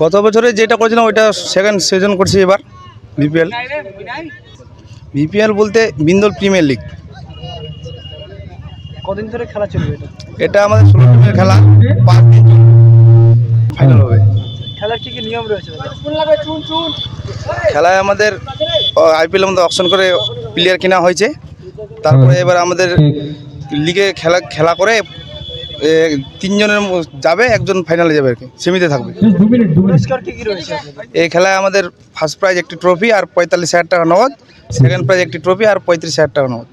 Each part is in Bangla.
গত বছরে যেটা করেছিলাম ওইটা সেকেন্ড সিজন করছি এবার বিপিএল বিপিএল বলতে বিন্দল প্রিমিয়ার লিগ কদিন ধরে খেলা চলবে এটা? এটা আমাদের ষোলো টিমের খেলা পাঁচ দিন ফাইনাল হবে। খেলার কি কি নিয়ম রয়েছে? খেলায় আমাদের আইপিএল মধ্যে অপশন করে প্লেয়ার কেনা হয়েছে। তারপরে এবার আমাদের লিগে খেলা খেলা করে তিনজনের ম- যাবে একজন ফাইনালে যাবে আর কি সেমিতে থাকবে। পুরস্কার কি কি রয়েছে? আপনাদের? এই খেলায় আমাদের ফার্স্ট প্রাইজ একটি ট্রফি আর পঁয়তাল্লিশ হাজার টাকা নগদ। সেকেন্ড প্রাইজ একটি ট্রফি আর পঁয়ত্রিশ হাজার টাকা নগদ।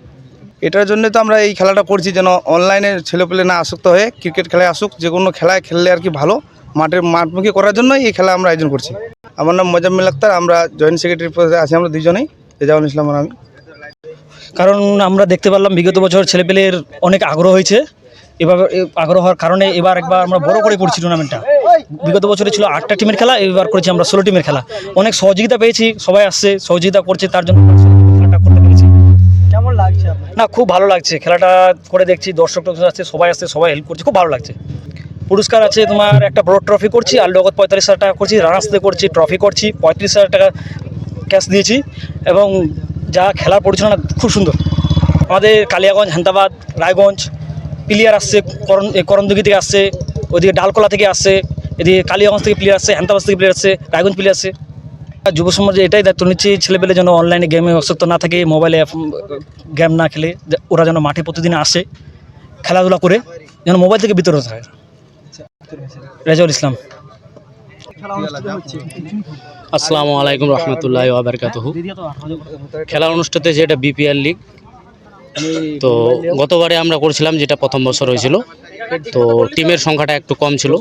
এটার জন্য তো আমরা এই খেলাটা করছি যেন অনলাইনে ছেলেপেলে না আসক্ত হয়ে ক্রিকেট খেলায় আসুক যে কোনো খেলায় খেললে আর কি ভালো। মাঠের মাঠমুখী করার জন্যই এই খেলা আমরা আয়োজন করছি। আমার নাম মোজাম্মেল আক্তার আমরা জয়েন্ট সেক্রেটারি পদে আছি আমরা দুজনেই রেজাউল ইসলাম আর আমি। কারণ আমরা দেখতে পারলাম বিগত বছর ছেলেপেলের অনেক আগ্রহ হয়েছে। এবার আগ্রহ হওয়ার কারণে এবার একবার আমরা বড় করে করছি টুর্নামেন্টটা। বিগত বছরে ছিল আটটা টিমের খেলা এবার করেছি আমরা ষোলো টিমের খেলা। অনেক সহযোগিতা পেয়েছি সবাই আসছে সহযোগিতা করছে তার জন্য আমরা খেলাটা করতে পেরেছি। কেমন লাগছে না খুব ভালো লাগছে খেলাটা করে দেখছি দর্শক টর্শক আসছে সবাই আসছে সবাই হেল্প করছে খুব ভালো লাগছে। পুরস্কার আছে তোমার একটা বড় ট্রফি করছি আর লগত পঁয়তাল্লিশ হাজার টাকা করছি রানার্সতে করছি ট্রফি করছি পঁয়ত্রিশ হাজার টাকা ক্যাশ দিয়েছি এবং যা খেলার পরিচালনা খুব সুন্দর। আমাদের কালিয়াগঞ্জ হান্তাবাদ রায়গঞ্জ প্লেয়ার আসছে, করণ করণদুগি থেকে আসছে, ওদিকে ডালকোলা থেকে আসছে, এদিকে কালিয়াগঞ্জ থেকে প্লেয়ার আসছে হান্তাবাদ থেকে প্লেয়ার আসছে, রায়গঞ্জ প্লেয়ার আসছে। যুব সমাজে এটাই দায়িত্ব নিচ্ছি, ছেলেপেলে যেন অনলাইনে গেমে আসক্ত না থাকে মোবাইলে গেম না খেলে ওরা যেন মাঠে প্রতিদিন আসে, খেলাধুলা করে, যেন মোবাইল থেকে বিতরণ থাকে রেজাউল ইসলাম। আসসালামু আলাইকুম রহমতুল্লাহ আবরকাতহু খেলা অনুষ্ঠিত যেটা বিপিএল লিগ তো গতবারে আমরা করছিলাম যেটা প্রথম বছর হয়েছিল। তো টিমের সংখ্যাটা একটু কম ছিল।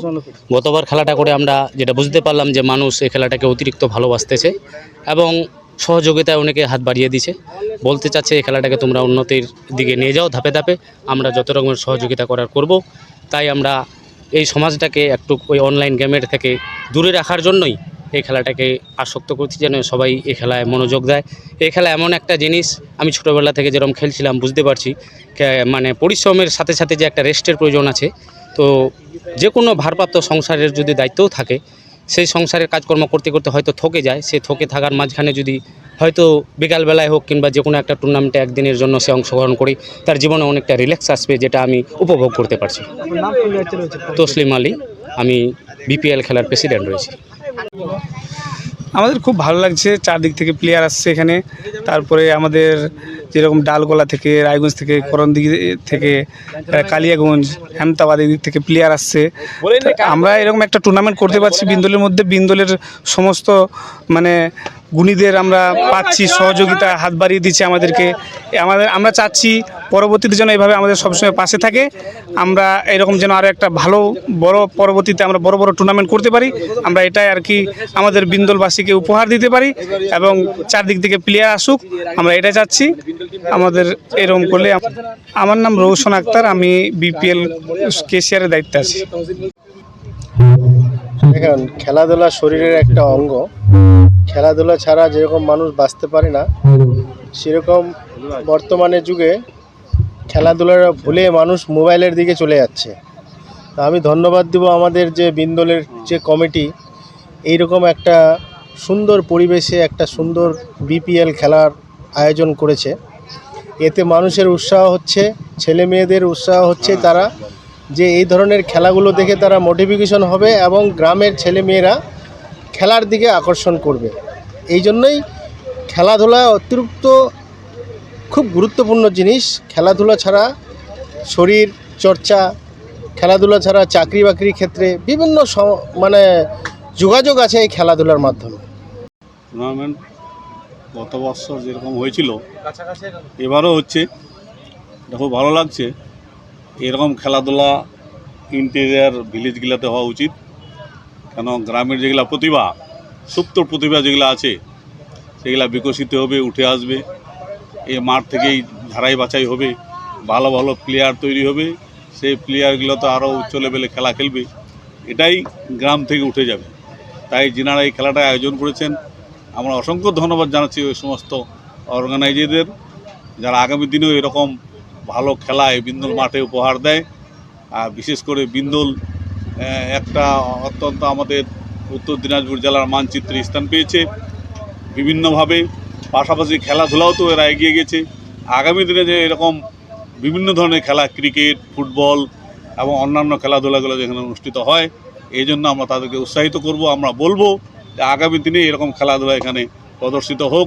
গতবার খেলাটা করে আমরা যেটা বুঝতে পারলাম যে মানুষ এই খেলাটাকে অতিরিক্ত ভালোবাসতেছে এবং সহযোগিতায় অনেকে হাত বাড়িয়ে দিছে। বলতে চাচ্ছে এই খেলাটাকে তোমরা উন্নতির দিকে নিয়ে যাও ধাপে ধাপে। আমরা যত রকমের সহযোগিতা করার করব তাই আমরা এই সমাজটাকে একটু ওই অনলাইন গেমের থেকে দূরে রাখার জন্যই এই খেলাটাকে আসক্ত করছি যেন সবাই এই খেলায় মনোযোগ দেয়। এই খেলা এমন একটা জিনিস আমি ছোটোবেলা থেকে যেরকম খেলছিলাম বুঝতে পারছি মানে পরিশ্রমের সাথে সাথে যে একটা রেস্টের প্রয়োজন আছে তো যে কোনো ভারপ্রাপ্ত সংসারের যদি দায়িত্বও থাকে সেই সংসারের কাজকর্ম করতে করতে হয়তো থকে যায়। সে থকে থাকার মাঝখানে যদি হয়তো বিকালবেলায় হোক কিংবা যে কোনো একটা টুর্নামেন্টে একদিনের জন্য সে অংশগ্রহণ করে তার জীবনে অনেকটা রিল্যাক্স আসবে যেটা আমি উপভোগ করতে পারছি। তসলিম আলী আমি বিপিএল খেলার প্রেসিডেন্ট রয়েছি। আমাদের খুব ভালো লাগছে চারদিক থেকে প্লেয়ার আসছে এখানে। তারপরে আমাদের যেরকম ডালগোলা থেকে রায়গঞ্জ থেকে করণদিঘি থেকে কালিয়াগঞ্জ হেমতাবাদ এদিক থেকে প্লেয়ার আসছে। আমরা এরকম একটা টুর্নামেন্ট করতে পারছি বিন্দলের মধ্যে। বিন্দলের সমস্ত মানে গুণীদের আমরা পাচ্ছি, সহযোগিতা, হাত বাড়িয়ে দিচ্ছে আমাদেরকে। আমাদের আমরা চাচ্ছি পরবর্তীতে যেন এভাবে আমাদের সবসময় পাশে থাকে। আমরা এরকম যেন আরও একটা ভালো, বড় পরবর্তীতে আমরা বড় বড় টুর্নামেন্ট করতে পারি। আমরা এটাই আর কি আমাদের বিন্দলবাসীকে উপহার দিতে পারি এবং চারদিক থেকে প্লেয়ার আসুক, আমরা এটা চাচ্ছি। আমাদের এরকম করলে আমার নাম রৌশন আক্তার, আমি বিপিএল কেশিয়ারের দায়িত্বে আছি। দেখুন খেলাধুলা শরীরের একটা অঙ্গ। খেলাধুলা ছাড়া যেরকম মানুষ বাঁচতে পারে না, সেরকম বর্তমানে যুগে খেলাধুলার ভুলে মানুষ মোবাইলের দিকে চলে যাচ্ছে। তা আমি ধন্যবাদ দেব আমাদের যে বিন্দলের যে কমিটি, এইরকম একটা সুন্দর পরিবেশে একটা সুন্দর বিপিএল খেলার আয়োজন করেছে। এতে মানুষের উৎসাহ হচ্ছে, ছেলে মেয়েদের উৎসাহ হচ্ছে তারা, যে এই ধরনের খেলাগুলো দেখে তারা মোটিফিকেশন হবে এবং গ্রামের ছেলে মেয়েরা খেলার দিকে আকর্ষণ করবে। এই জন্যই খেলাধুলা অতিরিক্ত খুব গুরুত্বপূর্ণ জিনিস। খেলাধুলা ছাড়া শরীর চর্চা খেলাধুলা ছাড়া চাকরি বাকরির ক্ষেত্রে বিভিন্ন স- মানে যোগাযোগ আছে এই খেলাধুলার মাধ্যমে। টুর্নামেন্ট গত বছর যেরকম হয়েছিল এবারও হচ্ছে। এটা খুব ভালো লাগছে। এরকম খেলাধুলা ইন্টেরিয়ার ভিলেজগুলোতে হওয়া উচিত। কেন গ্রামের যেগুলা প্রতিভা সুপ্ত প্রতিভা যেগুলো আছে, সেগুলা বিকশিত হবে, উঠে আসবে। এই মাঠ থেকেই ধারাই বাছাই হবে, ভালো ভালো প্লেয়ার তৈরি হবে, সেই প্লেয়ারগুলো তো আরও উচ্চ লেভেলে খেলা খেলবে। এটাই গ্রাম থেকে উঠে যাবে। তাই যিনারা এই খেলাটা আয়োজন করেছেন, আমরা অসংখ্য ধন্যবাদ জানাচ্ছি ওই সমস্ত অর্গানাইজারদের যারা আগামী দিনেও এরকম ভালো খেলায় বিন্দুল মাঠে উপহার দেয়। আর বিশেষ করে বিন্দুল একটা অত্যন্ত আমাদের উত্তর দিনাজপুর জেলার মানচিত্রে স্থান পেয়েছে। বিভিন্নভাবে পাশাপাশি খেলাধুলাও তো এরা এগিয়ে গেছে। আগামী দিনে যে এরকম বিভিন্ন ধরনের খেলা, ক্রিকেট, ফুটবল এবং অন্যান্য খেলাধুলাগুলো যেখানে অনুষ্ঠিত হয়, এই জন্য আমরা তাদেরকে উৎসাহিত করব। আমরা বলব যে আগামী দিনে এরকম খেলাধুলা এখানে প্রদর্শিত হোক।